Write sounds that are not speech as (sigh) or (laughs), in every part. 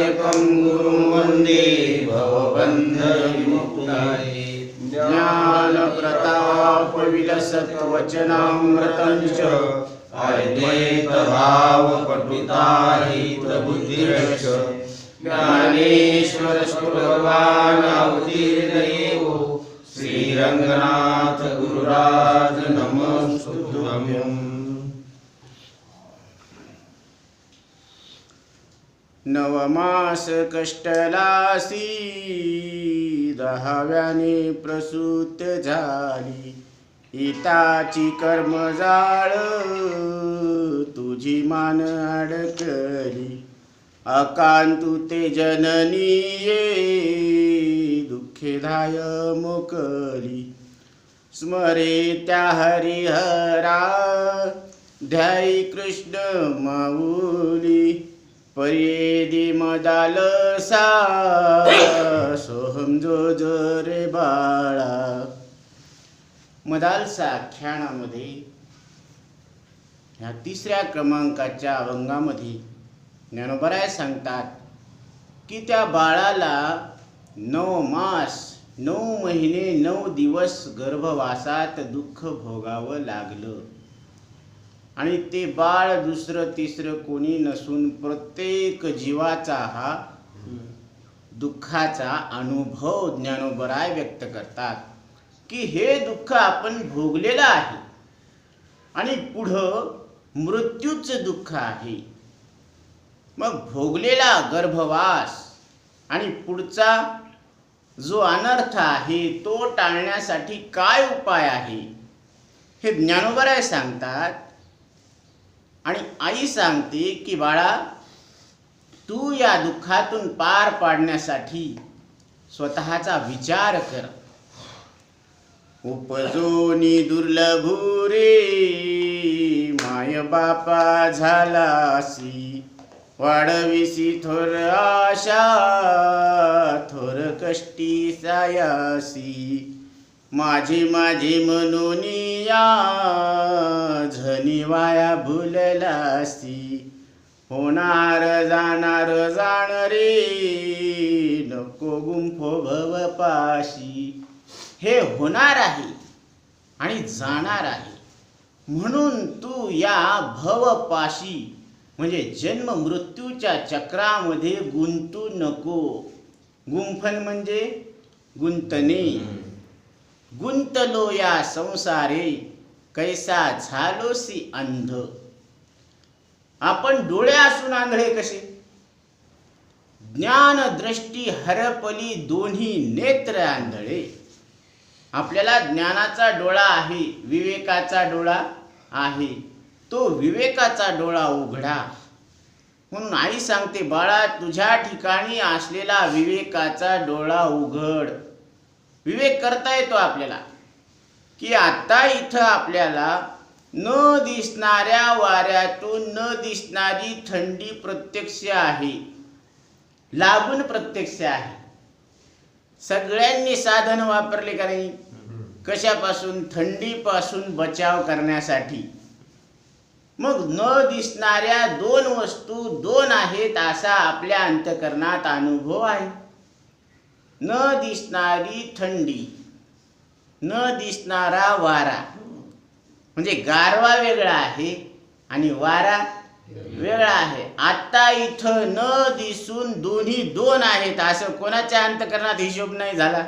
विनायकं गुरुं वन्दे भवबन्धविमुक्ताय। ज्ञानप्रतापविलसत्वचनामृतं च अद्वैतभावपटुताहितबुद्धिरश्च ज्ञानेश्वरस्तु भगवान् अवतीर्णयो श्रीरङ्गनाथ गुरुराज नमस्तुभ्यम् नवमास कष्टलासी दहाव्याने प्रसूत झाली. इताची कर्मजाळ तुझी मान अडकली. अकांतु ते जननीये दुःखेदाय मोकली स्मरे त्या हरिहरा ध्यायी कृष्ण माऊली. पर्येदी मदालसा सोहम जो जो रे बाळा. मदालसा आख्यानामध्ये ह्या तिसऱ्या क्रमांकाच्या अभंगामध्ये ज्ञानोबराय सांगतात की त्या बाळाला नऊ मास नऊ महिने नऊ दिवस गर्भवासात दुःख भोगावं लागलं. आणि ते बाळ दुसरं तिसरं कोणी नसून प्रत्येक जीवाचा हा दुःखाचा अनुभव ज्ञानोबराय व्यक्त करतात. की हे दुःख आपण भोगलेलं आहे. आणि पुढं मृत्यूचं दुःख आहे. मग भोगलेला गर्भवास आणि पुढचा जो अनर्थ आहे तो टाळण्यासाठी काय उपाय आहे? हे ज्ञानोबराय सांगतात आणि आई सांगते की बाळा तू या दुःखातून पार पाडण्यासाठी स्वतःचा विचार कर. उपजोनी दुर्लभू रे माय बापा झालासी वाढविसी थोर आशा थोर कष्टी सायासी. माझी माझी म्हणून या झनी वाया भुललासी होणार जाणार जाण रे नको गुंफो भव पाशी हे होणार आहे आणि जाणार आहे. म्हणून तू या भवपाशी. म्हणजे जन्म मृत्यूच्या चक्रामध्ये गुंतू नको. गुंफन म्हणजे गुंतणे. गुंतलो या संसारे कैसा झालोसी अंध. आपण डोळे असून आंधळे कसे? ज्ञान दृष्टी हरपली दोन्ही नेत्र आंधळे. आपल्याला ज्ञानाचा डोळा आहे विवेकाचा डोळा आहे. तो विवेकाचा डोळा उघडा. म्हणून आई सांगते बाळा तुझ्या ठिकाणी असलेला विवेकाचा डोळा उघड. विवेक करता येतो आपल्याला. की आता इथं आपल्याला न दिसणाऱ्या वाऱ्यातून न दिसणारी थंडी प्रत्यक्ष आहे. लागून प्रत्यक्ष आहे. सगळ्यांनी साधन वापरले का नाही? कशापासून? थंडीपासून बचाव करण्यासाठी. मग न दिसणाऱ्या दोन वस्तू दोन आहेत असा आपल्या अंतकरणात अनुभव आहे. न दिसणारी थंडी न दिसणारा वारा. म्हणजे गारवा वेगळा आहे आणि वारा वेगळा आहे. आता इथं न दिसून दोन्ही दोन आहेत. असं कोणाच्या अंतकरणात हिशोब नाही झाला.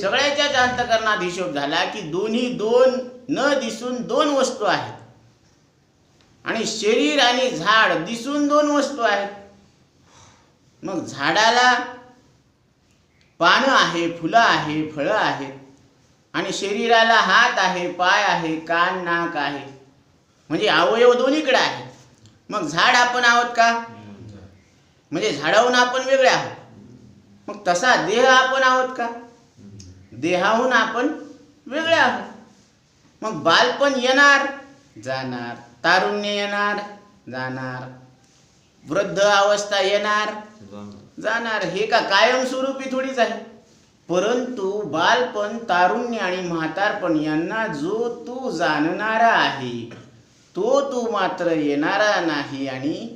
सगळ्याच्याच अंतकरणात हिशोब झाला की दोन्ही दोन न दिसून दोन वस्तू आहेत. आणि शरीर आणि झाड दिसून दोन वस्तू आहेत. मग झाडाला पानं आहे फुलं आहे फळं आहेत आणि शरीराला हात आहे पाय आहे कान नाक आहे. म्हणजे अवयव दोन्हीकडे आहे. मग झाड आपण आहोत का? म्हणजे झाडाहून आपण वेगळे आहोत. मग तसा देह आपण आहोत का? देहाहून आपण वेगळे आहोत. मग बालपण येणार जाणार. तारुण्य येणार जाणार. वृद्ध अवस्था येणार जाणार. हे का कायमस्वरूपी थोडीच आहे? परंतु बालपण तारुण्य आणि म्हातारपण यांना जो तू जाणणारा आहे तो तू मात्र येणारा नाही आणि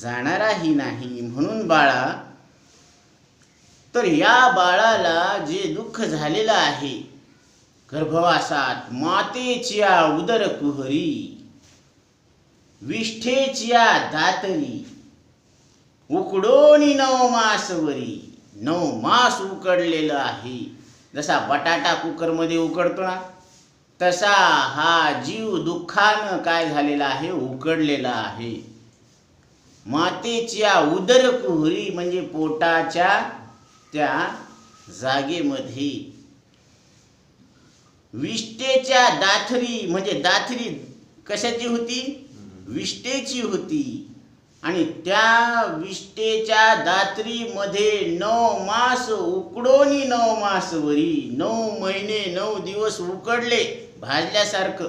जाणाराही नाही म्हणून बाळा. तर या बाळाला जे दुःख झालेलं आहे गर्भवासात मातेच्या उदर कुहरी विष्ठेच्या दातरी उकडोनी नऊ मासवरी नऊ मास उकडलेलं आहे. जसा बटाटा कुकरमध्ये उकडतो ना तसा हा जीव दुःखानं काय झालेला आहे? उकडलेला आहे. मातेच्या उदर कुहरी म्हणजे पोटाच्या त्या जागेमध्ये. विष्टेच्या दाथरी म्हणजे दाथरी कशाची होती? विष्टेची होती. आणि त्या विष्टेच्या दात्रीमध्ये नऊ मास उकडोनी नऊ मास वरी नऊ महिने नऊ दिवस उकडले भाजल्यासारखं.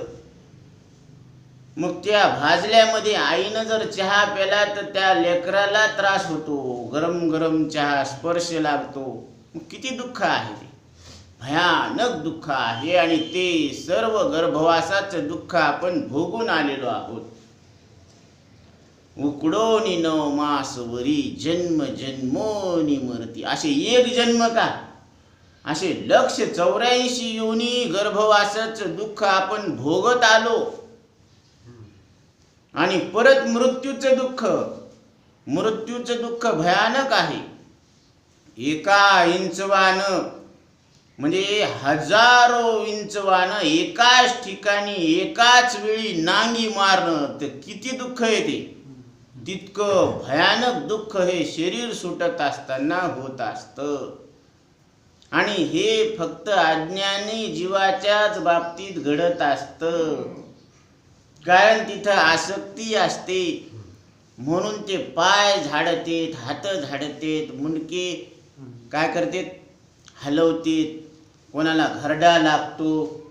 मग त्या भाजल्यामध्ये आईनं जर चहा प्याला तर त्या लेकराला त्रास होतो गरम गरम चहा स्पर्श लागतो मग किती दुःख आहे ते. भयानक दुःख आहे आणि ते सर्व गर्भवासाचं दुःख आपण भोगून आलेलो आहोत. उकडोनी नव मास वरी जन्म जन्मोनी मरती. असे एक जन्म का? असे लक्ष चौऱ्याऐंशी योनी गर्भवासाचं दुःख आपण भोगत आलो. आणि परत मृत्यूचं दुःख. मृत्यूचं दुःख भयानक आहे. एका इंचवानं म्हणजे हजारो इंचवानं एकाच ठिकाणी एकाच वेळी नांगी मारणं तर किती दुःख येते तितकं भयानक दुःख हे शरीर सुटत असताना होत असतं. आणि हे फक्त अज्ञानी जीवाच्याच बाबतीत घडत असतं. कारण तिथं आसक्ती असते. म्हणून ते पाय झाडतेत हात झाडतेत मुंडके काय करतेत? हलवतेत. कोणाला घरडा लागतो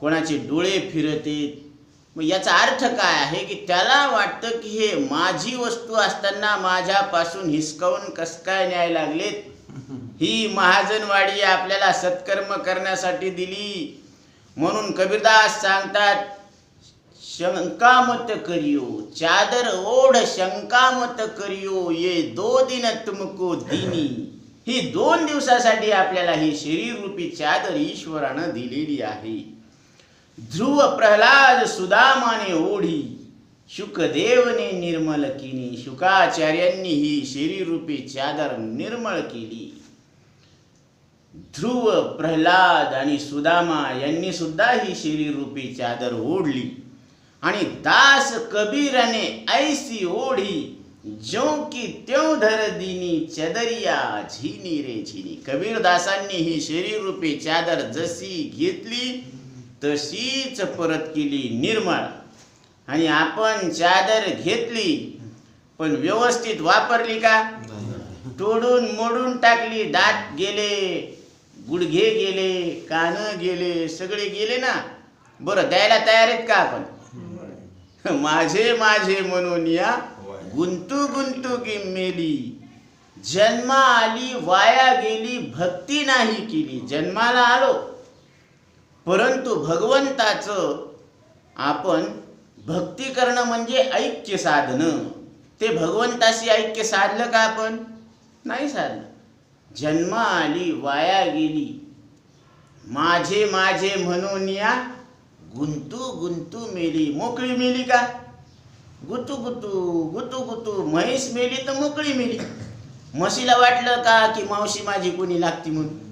कोणाचे डोळे फिरतेत. मग याचा अर्थ काय आहे की त्याला वाटतं की हे माझी वस्तू असताना माझ्यापासून हिसकावून कस काय न्याय लागलेत? ही महाजनवाडी आपल्याला सत्कर्म करण्यासाठी दिली. म्हणून कबीरदास सांगतात शंकामत करियो चादर ओढ शंकामत करियो ये दो दिन तुमको दिनी. ही दोन दिवसासाठी आपल्याला ही शरीर रूपी चादर ईश्वरानं दिलेली आहे. ध्रुव प्रल्हाद सुदामाने ओढी. शुकदेवने निर्मल केली शुकाचार्यांनी ही शरीरूपी चादर निर्मळ केली. ध्रुव प्रल्हाद आणि सुदामा यांनी सुद्धा ही शरीरूपी चादर ओढली. आणि दास कबीराने ऐसी ओढी जो की त्यों धर दिनी चदरिया झिनी रे झिनी. कबीरदासांनी ही शरीरूपी चादर जशी घेतली तशीच परत केली निर्मळ. आणि आपण चादर घेतली पण व्यवस्थित वापरली का? तोडून मोडून टाकली दात गेले गुडघे गेले कान गेले सगळे गेले ना? बरं द्यायला तयार आहेत का आपण? (laughs) माझे माझे म्हणून या. गुंतू गुंतू की मेली जन्मा आली वाया गेली भक्ती नाही केली. जन्माला आलो. परंतु भगवंताचं आपण भक्ती करणं म्हणजे ऐक्य साधणं ते भगवंताशी ऐक्य साधलं का आपण? नाही साधलं. जन्म आली वाया गेली. माझे माझे म्हणून या गुंतू गुंतू मेली. मोकळी मेली का? गुतू गुतू गुतू गुतू. म्हैस मेली तर मोकळी मेली. म्हशीला वाटलं का की मावशी माझी कोणी लागती म्हणून?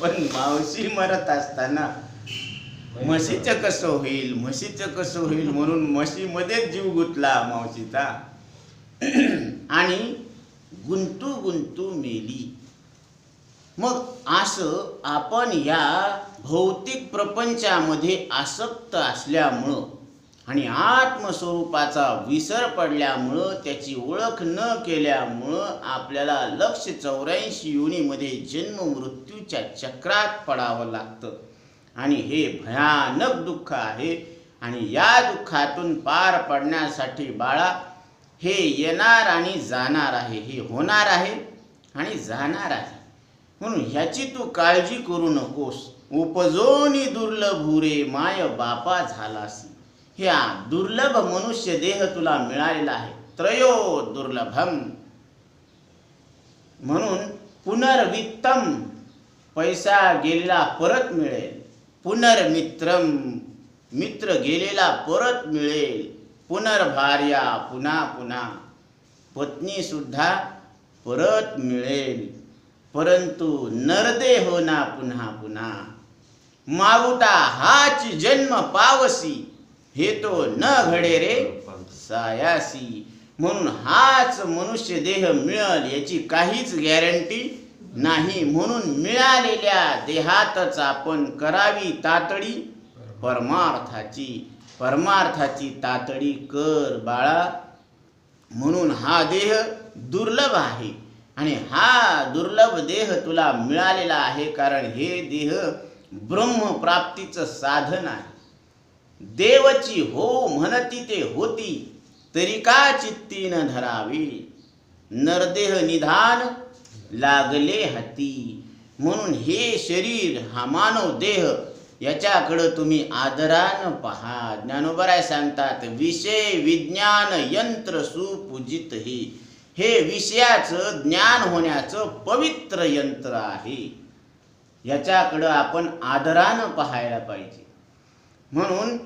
पण मावशी मरत असताना म्हशीचं कसं होईल म्हशीचं कसं होईल म्हणून म्हशीमध्येच जीव गुंतला मावशीचा. आणि गुंतू गुंतू मेली. मग असं आपण या भौतिक प्रपंचामध्ये आसक्त असल्यामुळं आणि आत्मस्वरूपाचा विसर पडल्यामुळं त्याची ओळख न केल्यामुळं आपल्याला लक्ष चौऱ्याऐंशी योनीमध्ये जन्म मृत्यूच्या चक्रात पडावं लागतं. आणि हे भयानक दुःख आहे. आणि या दुःखातून पार पडण्यासाठी बाळा हे येणार आणि जाणार आहे हे होणार आहे आणि जाणार आहे. म्हणून ह्याची तू काळजी करू नकोस. उपजोनी दुर्लभुरे माय बापा झालासी. ह्या दुर्लभ मनुष्य देह तुला मिळालेला आहे. त्रयो दुर्लभम. म्हणून पुनर्वित्तम पैसा गेलेला परत मिळेल. पुनर्मित्रम. मित्र गेलेला परत मिळेल. पुनर्भार्या पुन्हा पुन्हा. पत्नीसुद्धा परत मिळेल. परंतु नरदे होना पुन्हा पुन्हा. मागुटा हाच जन्म पावसी. हे तो न घडे रे सायासी. म्हणून हाच मनुष्य देह मिळल याची काहीच गॅरंटी नाही. म्हणून मिळालेल्या देहातच आपण करावी तातडी. परमार्थाची परमार्थाची तातडी कर बाळा. म्हणून हा देह दुर्लभ आहे. आणि हा दुर्लभ देह तुला मिळालेला आहे कारण हे देह ब्रह्मप्राप्तीचं साधन आहे. देवची हो म्हणती ते होती तरी का चित्ती न धरावी? नरदेह निधान लागले हाती. म्हणून हे शरीर हा मानव देह याच्याकडं तुम्ही आदरानं पहा. ज्ञानोबराय सांगतात विषय विज्ञान यंत्र सुपूजित हे. हे विषयाचं ज्ञान होण्याचं पवित्र यंत्र आहे. याच्याकडं आपण आदरानं पाहायला पाहिजे. म्हणून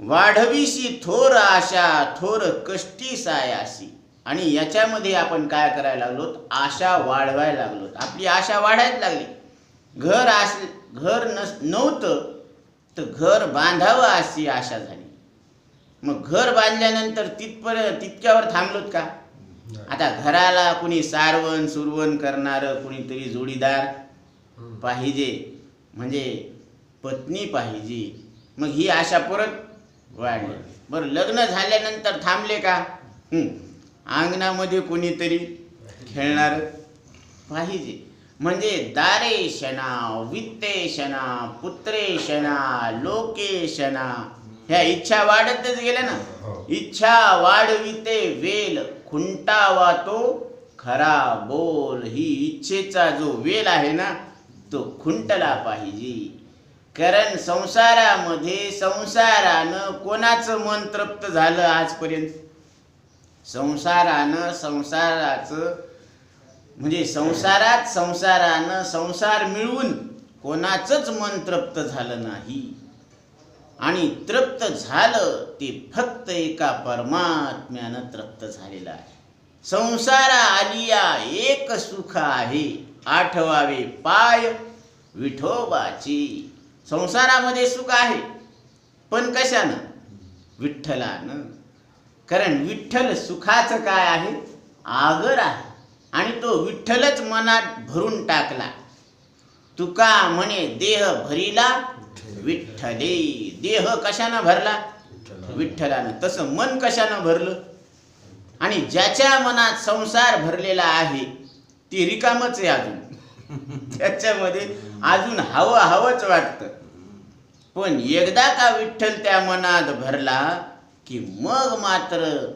वाढवीशी थोर आशा थोर कष्टी सायासी आणि याच्यामध्ये आपण काय करायला लागलो आशा वाढवायला लागलो आपली आशा वाढायला लागली. घर आस घर नस नव्हतं तर घर बांधावं अशी आशा झाली. मग घर बांधल्यानंतर तिथपर्यंत तितक्यावर थांबलोत का? आता घराला कुणी सारवण सुरवण करणारं कुणीतरी जोडीदार पाहिजे. म्हणजे पत्नी पाहिजे. मग ही आशा परत वाढली. बरं लग्न झाल्यानंतर थांबले का? हं. अंगणामध्ये कोणीतरी खेळणार पाहिजे. म्हणजे दारे शना वित्ते शना पुत्रे शना लोके शना ह्या इच्छा वाढतच गेल्या ना? इच्छा वाढविते वेल खुंटावा तो खरा बोल ही इच्छेचा जो वेल आहे ना तो खुंटला पाहिजे. कारण संसारामध्ये संसारानं कोणाचं मन तृप्त झालं आजपर्यंत? संसारानं संसाराचं म्हणजे संसारात संसारानं संसार मिळवून कोणाचंच मन तृप्त झालं नाही. आणि तृप्त झालं ते फक्त एका परमात्म्यानं तृप्त झालेलं आहे. संसारा आलिया एक सुख आहे. आठवावे पाय विठोबाची. संसारामध्ये सुख आहे. पण कशानं? विठ्ठलानं. कारण विठ्ठल सुखाचं काय आहे? आगर आहे. आणि तो विठ्ठलच मनात भरून टाकला. तुका म्हणे देह भरिला विठ्ठले देह कशानं भरला? विठ्ठलानं. तसं मन कशानं भरलं? आणि ज्याच्या मनात संसार भरलेला आहे ते रिकामच आहे अजून. (laughs) त्याच्यामध्ये अजून हवं हवंच वाटतं. पण एकदा का विठ्ठल त्या मनात भरला की मग मात्र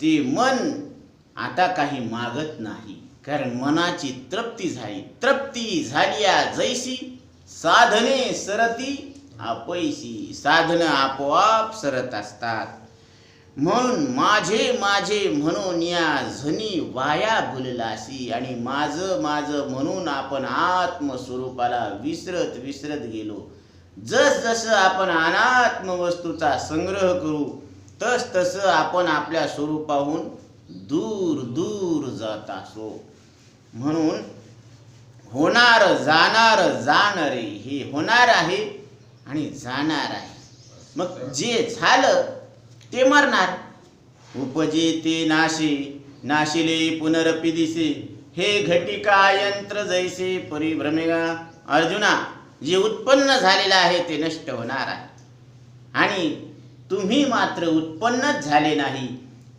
ते मन आता काही मागत नाही. कारण मनाची तृप्ती झाली. तृप्ती झाली जैसी. साधने सरती अपैशी साधनं आपोआप सरत असतात. म्हणून माझे माझे म्हणून या झनी वाया भुललासी आणि माझं माझं म्हणून आपण आत्मस्वरूपाला विसरत विसरत गेलो. जस जसं आपण अनात्म वस्तूचा संग्रह करू तस तसं आपण आपल्या स्वरूपाहून दूर दूर जात असो. म्हणून होणार जाणार जाणारे हे होणार आहे आणि जाणार आहे. मग जे झालं ते मरणार. उपजे ते नाशे नाशिले पुनरपी दिसे हे घटिका यंत्र जैसे परिभ्रमेगा. अर्जुना जे उत्पन्न झालेलं आहे ते नष्ट होणार आहे. आणि तुम्ही मात्र उत्पन्नच झाले नाही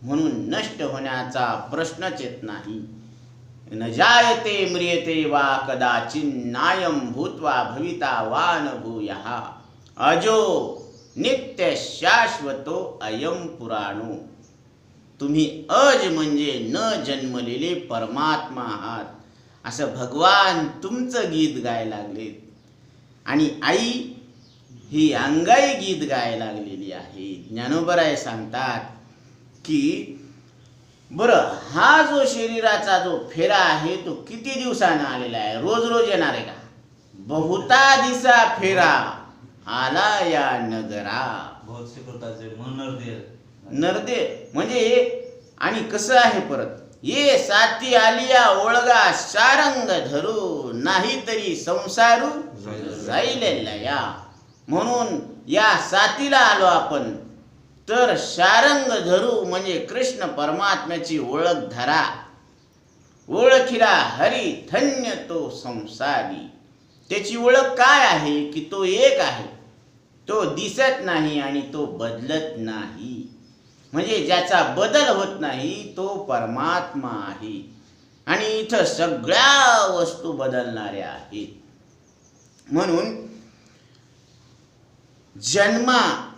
म्हणून नष्ट होण्याचा प्रश्नच येत नाही. न जायते म्रियते वा कदाचिन्नायम भूत्वा भविता वा न भूयः। अजो नित्य शाश्वतो अयम पुराणो। तुम्ही अज म्हणजे न जन्मलेले परमात्मा आहात. असं भगवान तुमचं गीत गायला लागले आणि आई ही अंगाई गीत गायला लागलेली आहे. ज्ञानोबराय सांगतात की बरं हा जो शरीराचा जो फेरा आहे तो किती दिवसानं आलेला आहे? रोज रोज येणार आहे का? बहुता दिसा फेरा आला या नगरा. नरदे म्हणजे आणि कसं आहे परत? ये साथी आलिया ओळगा सारंग धरू नाही तरी संसारू जाईल म्हणून या साथीला आलो आपण. तर शारंग धरू म्हणजे कृष्ण परमात्म्याची ओळख धरा. ओळखीला हरी धन्य तो संसारी. त्याची ओळख काय आहे की तो एक आहे? तो दिसत नाही आणि तो बदलत नाही. म्हणजे ज्याचा बदल होत नाही तो परमात्मा आहे. आणि इथं सगळ्या वस्तू बदलणाऱ्या आहेत. म्हणून जन्मा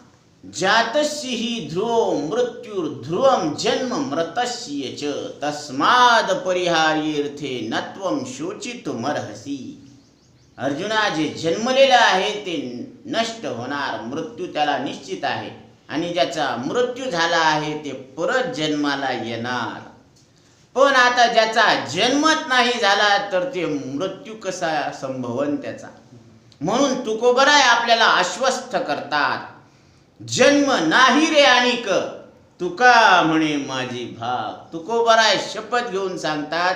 जातस्य हि ध्रुव मृत्युर ध्रुवम जन्म मृतस्य च तस्माद परिहार्यर्थे नत्वम शोचितुमर्हसी. अर्जुना जे जन्मलेलं आहे ते नष्ट होणार मृत्यू त्याला निश्चित आहे. आणि ज्याचा मृत्यू झाला आहे ते परत जन्माला येणार. पण आता ज्याचा जन्मच नाही झाला तर ते मृत्यू कसा संभवन त्याचा? म्हणून तुकोबराय आपल्याला आश्वस्त करतात. जन्म नाही रे आणिक तुका म्हणे माझी भाग तुकोबराय शपथ घेऊन सांगतात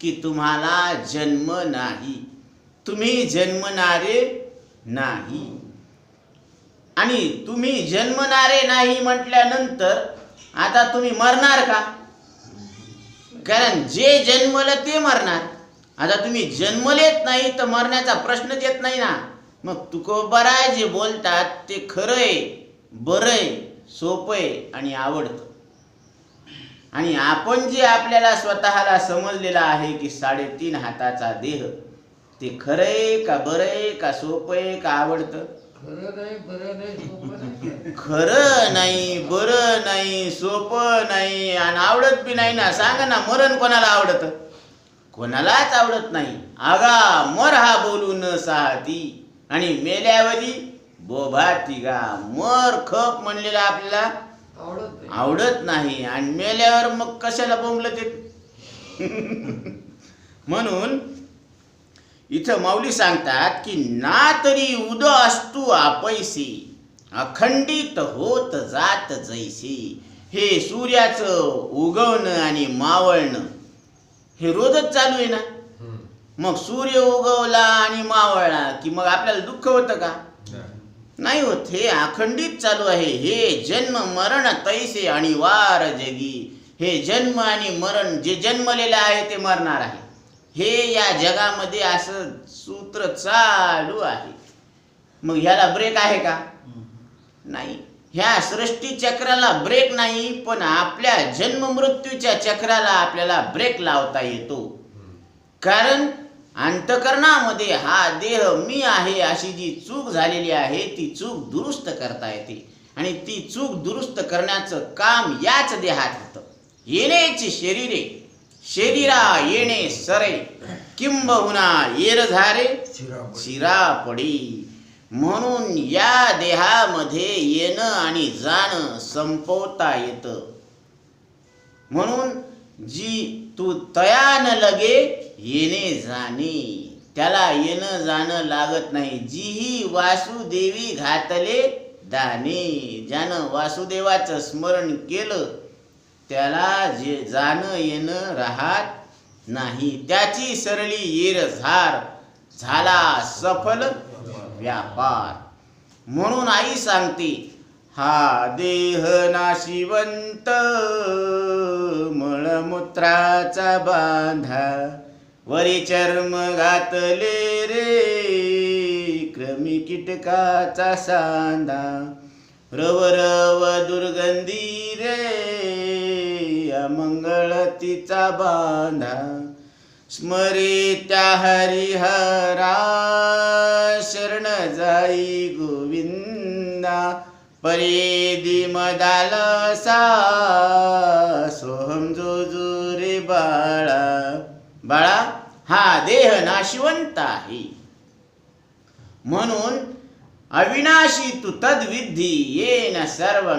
की तुम्हाला जन्म नाही. तुम्ही जन्मणारे नाही. आणि तुम्ही जन्मणारे नाही म्हटल्यानंतर आता तुम्ही मरणार का? कारण जे जन्मलं ते मरणार. आता तुम्ही जन्मलेत नाही तर मरण्याचा प्रश्नच येत नाही ना. मग तुकोबराय जे बोलतात ते खरंय सोपं आहे आणि आवडतं. आणि आपण जे आपल्याला स्वतःला समजलेलं आहे की साडेतीन हाताचा देह ते खरं आहे का बरं आहे का सोपं आहे का आवडतं? खरं नाही बरं नाही सोपं नाही आणि आवडत बी नाही ना. सांग ना मरण कोणाला आवडत? कोणालाच आवडत नाही. आगा मर हा बोलू न साहती. आणि मेल्यावरी बोभा तिगा मर खप म्हणलेला आपल्याला आवडत नाही. आवडत नाही. आणि मेल्यावर मग कशाला बोंबलं ते (laughs) म्हणून इथं माऊली सांगतात की ना तरी उद असतू आपैसी अखंडित होत जात जैसी. हे सूर्याचं उगवणं आणि मावळणं हे रोजच चालू आहे ना. मग सूर्य उगवला आणि मावळला की मग आपल्याला दुःख होतं का? नाही. होत. हे अखंडित चालू आहे. हे जन्म मरण तैसे आणि वार जगी. हे जन्म आणि मरण जे जन्मलेलं आहे ते मरणार आहे. हे या जगामध्ये असं सूत्र चालू आहे. मग ह्याला ब्रेक आहे का? नाही. ह्या सृष्टी चक्राला ब्रेक नाही पण आपल्या जन्म मृत्यूच्या चक्राला आपल्याला ब्रेक लावता येतो. कारण अंतकरणामध्ये हा देह मी आहे अशी जी चूक झालेली आहे ती चूक दुरुस्त करता येते. आणि ती चूक दुरुस्त करण्याचं काम याच देहात होतं. येण्याची शरीरे शरीरा येणे सरे किंबहुना येर झारे शिरा पडी म्हणून या देहामध्ये येणं आणि जाणं संपवता येतं. म्हणून जी तू तयान लगे येणे जाणे. त्याला येणं जाणं लागत नाही. जीही वासुदेवी घातले दाने ज्यानं वासुदेवाचं स्मरण केलं त्याला जे जाणं येणं राहत नाही त्याची सरळी येरझार झाला सफल व्यापार. म्हणून आई सांगते हा देह नाशिवंत मळमूत्राचा बांधा वरी चर्म घातले रे क्रमी कीटकाचा सांदा रव रव दुर्गंधी रे मंगळतीचा बांधा स्मरित्या हरिहरा शरण जाई गोविंदा. परेदी मदालसा सोहम जो जो रे बाळा. बाळा हा देह नाशिवंत आहे. म्हणून अविनाशी तू तद्विद्धी येन सर्व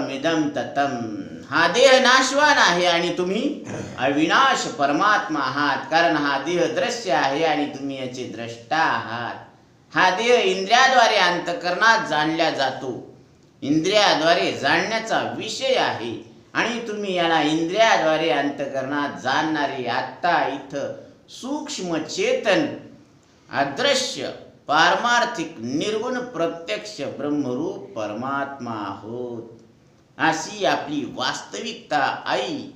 ततम. हा देह नाशवान आहे आणि तुम्ही अविनाश परमात्मा आहात. कारण हा देह दृश्य आहे आणि तुम्ही याचे द्रष्टा आहात. हा देह इंद्रियाद्वारे अंतकरणात जाणल्या जातो. इंद्रियाद्वारे जाणण्याचा विषय आहे. आणि तुम्ही याला इंद्रियाद्वारे अंतकरणात जाणणारे आत्ता इथं सूक्ष्म चेतन अदृश्य पारमार्थिक निर्गुण प्रत्यक्ष ब्रह्मरूप परमात्मा आहोत. अशी आपली वास्तविकता आई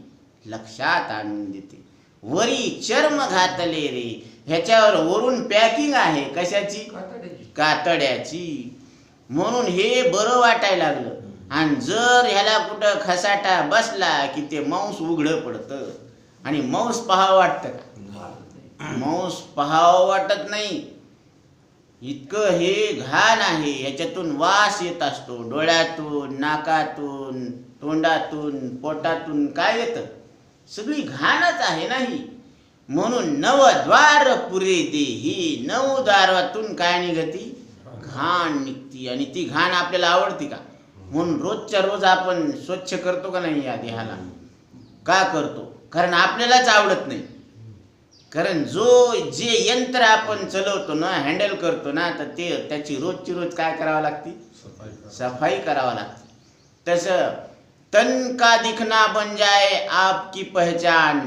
लक्षात आणून देते. वरी चर्म घातले रे. ह्याच्यावर वरून पॅकिंग आहे कशाची? कातड्याची. म्हणून हे बरं वाटायला लागलं. आणि जर ह्याला कुठं खसाटा बसला की ते मांस उघडं पडतं. आणि मांस पाहावं वाटतं. मांस पाहावं वाटत नाही. इतकं हे घाण आहे याच्यातून वास येत असतो. डोळ्यातून नाकातून तोंडातून पोटातून काय येतं? सगळी घाणच आहे नाही म्हणून नवद्वार पुरे देही नऊ द्वारातून काय निघती? घाण निघती. आणि ती घाण आपल्याला आवडती का? म्हणून रोजच्या रोज आपण स्वच्छ करतो का नाही या देहाला? का करतो? कारण आपल्यालाच आवडत नाही. कारण जो जे यंत्र आपण चलवतो ना हँडल करतो ना तर ते त्याची रोजची रोज काय करावं लागते? सफाई करावं. लागते. तसं तन का दिखना बन जाए आपकी पहचान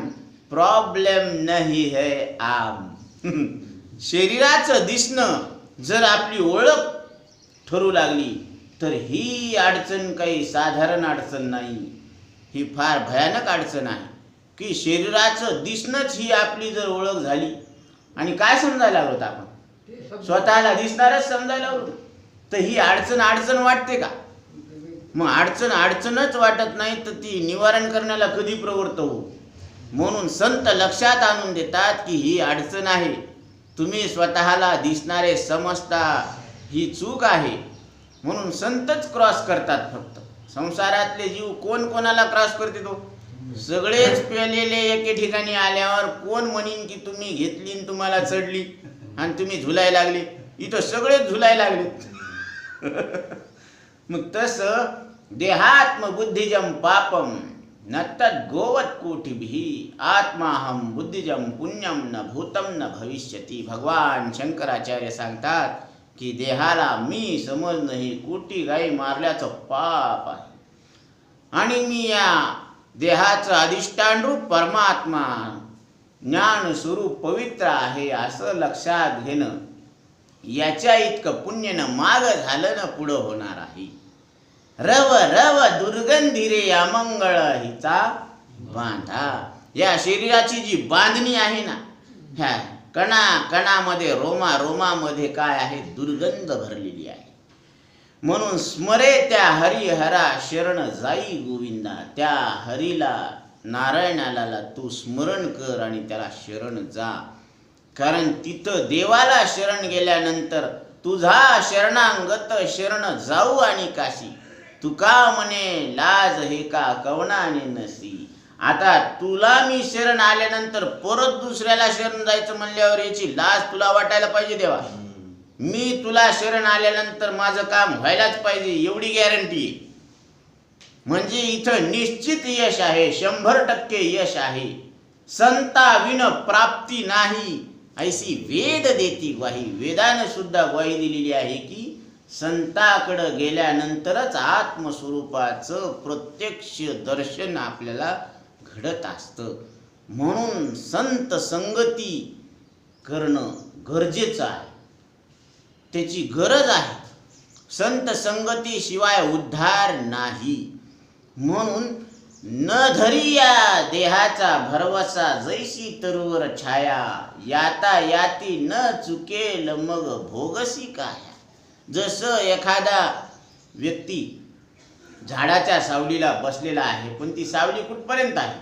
प्रॉब्लेम नहीं है आम. (laughs) शरीराचं दिसणं जर आपली ओळख ठरू लागली तर ही अडचण काही साधारण अडचण नाही. ही फार भयानक अडचण आहे. की शरीराचं दिसणंच ही आपली जर ओळख झाली आणि काय समजायला लागलो आपण? स्वतःला दिसणारच समजायला लागलो तर ही अडचण अडचण वाटते का? मग अडचण अडचणच वाटत नाही तर ती निवारण करण्याला कधी प्रवृत्त हो म्हणून संत लक्षात आणून देतात की ही अडचण आहे. तुम्ही स्वतःला दिसणारे समजता ही चूक आहे. म्हणून संतच क्रॉस करतात फक्त. संसारातले जीव कोण कोणाला क्रॉस करते तो? सगळेच पेलेले एके ठिकाणी आल्यावर कोण म्हणीन की तुम्ही घेतली आणि तुम्हाला चढली आणि तुम्ही झुलाय लागले? इथं सगळेच झुलाय लागले. (laughs) मग तसं देहात्म बुद्धिजम पापम न गोवत कोटिभी आत्माहम बुद्धिजम पुण्यम न भूतम न भविष्यती। भगवान शंकराचार्य सांगतात की देहाला मी समजणं ही कोटी गाई मारल्याचं पाप आहे. आणि मी या देहाचं अधिष्ठान रूप परमात्मा ज्ञान स्वरूप पवित्र आहे असं लक्षात घेणं याच्या इतकं पुण्यनं माग झालं ना पुढं होणार आहे. रव रव दुर्गंधी रे मंगळ हिचा बांधा. या शरीराची जी बांधणी आहे ना ह्या कणा कणामध्ये रोमा रोमामध्ये काय आहे? दुर्गंध भरलेली आहे. म्हणून स्मरे त्या हरिहरा शरण जाई गोविंदा. त्या हरीला नारायणाला तू स्मरण कर आणि त्याला शरण जा. कारण तिथं देवाला शरण गेल्यानंतर तुझा शरणांगत शरण जाऊ आणि काशी. तुका म्हणे लाज हे का कवनाने नसी. आता तुला मी शरण आल्यानंतर परत दुसऱ्याला शरण जायचं म्हणल्यावर याची लाज तुला वाटायला पाहिजे देवा. मी तुला शरण आल्यानंतर माझं काम व्हायलाच पाहिजे एवढी गॅरंटी म्हणजे इथं निश्चित यश आहे शंभर टक्के यश आहे. संता विन प्राप्ती नाही. ऐसी वेद देती ग्वाही वेदानं सुद्धा ग्वाही दिलेली आहे की संताकडं गेल्यानंतरच आत्मस्वरूपाचं प्रत्यक्ष दर्शन आपल्याला घडत असतं. म्हणून संत संगती करणं गरजेचं आहे. त्याची गरज आहे. संत संगती शिवाय उद्धार नाही. म्हणून न धरी या देहाचा भरवसा जैसी तरुवर छाया याता याती न चुकेल मग भोगसी काय. जसं एखादा व्यक्ती झाडाच्या सावलीला बसलेला आहे पण ती सावली कुठपर्यंत आहे?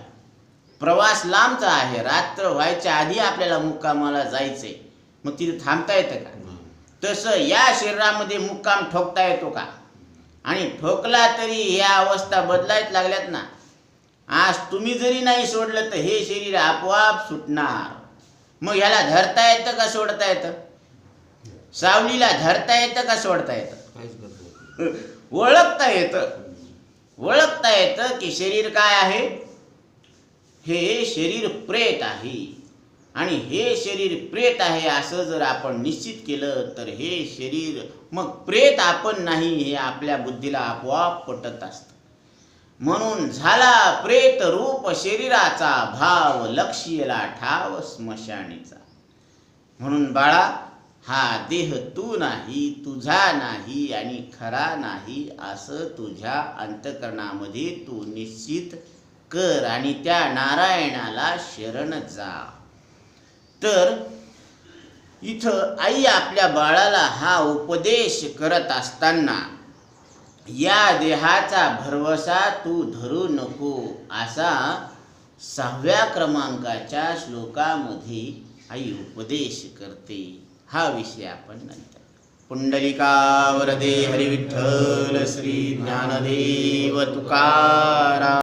प्रवास लांबचा आहे रात्र व्हायच्या आधी आपल्याला मुक्कामाला जायचंय. मग तिथे थांबता येतं का? तसं या शरीरामध्ये मुक्काम ठोकता येतो का? आणि ठोकला तरी ह्या अवस्था बदलायच लागल्यात ना? आज तुम्ही जरी नाही सोडलं तर हे शरीर आपोआप सुटणार. मग ह्याला धरता येतं का सोडता येतं? सावलीला धरता येतं का सोडता येतं. (laughs) ओळखता येतं. ओळखता येतं की शरीर काय आहे? हे शरीर प्रेत आहे. आणि हे शरीर प्रेत आहे असं जर आपण निश्चित केलं तर हे शरीर मग प्रेत आपण नाही हे आपल्या बुद्धीला आपोआप पटत असतं. म्हणून झाला प्रेत रूप शरीराचा भाव लक्ष्यला ठाव स्मशानीचा. म्हणून बाळा हा देह तू नाही तुझा नाही आणि खरा नाही असं तुझ्या अंतकरणामध्ये तू निश्चित कर आणि त्या नारायणाला शरण जा. तर इथं आई आपल्या बाळाला हा उपदेश करत असताना या देहाचा भरवसा तू धरू नको असा सहाव्या क्रमांकाच्या श्लोकामध्ये आई उपदेश करते. हा विषय आपण नंतर पुंडलिकावरदे हरिविठ्ठल श्री ज्ञानदेव तुकारा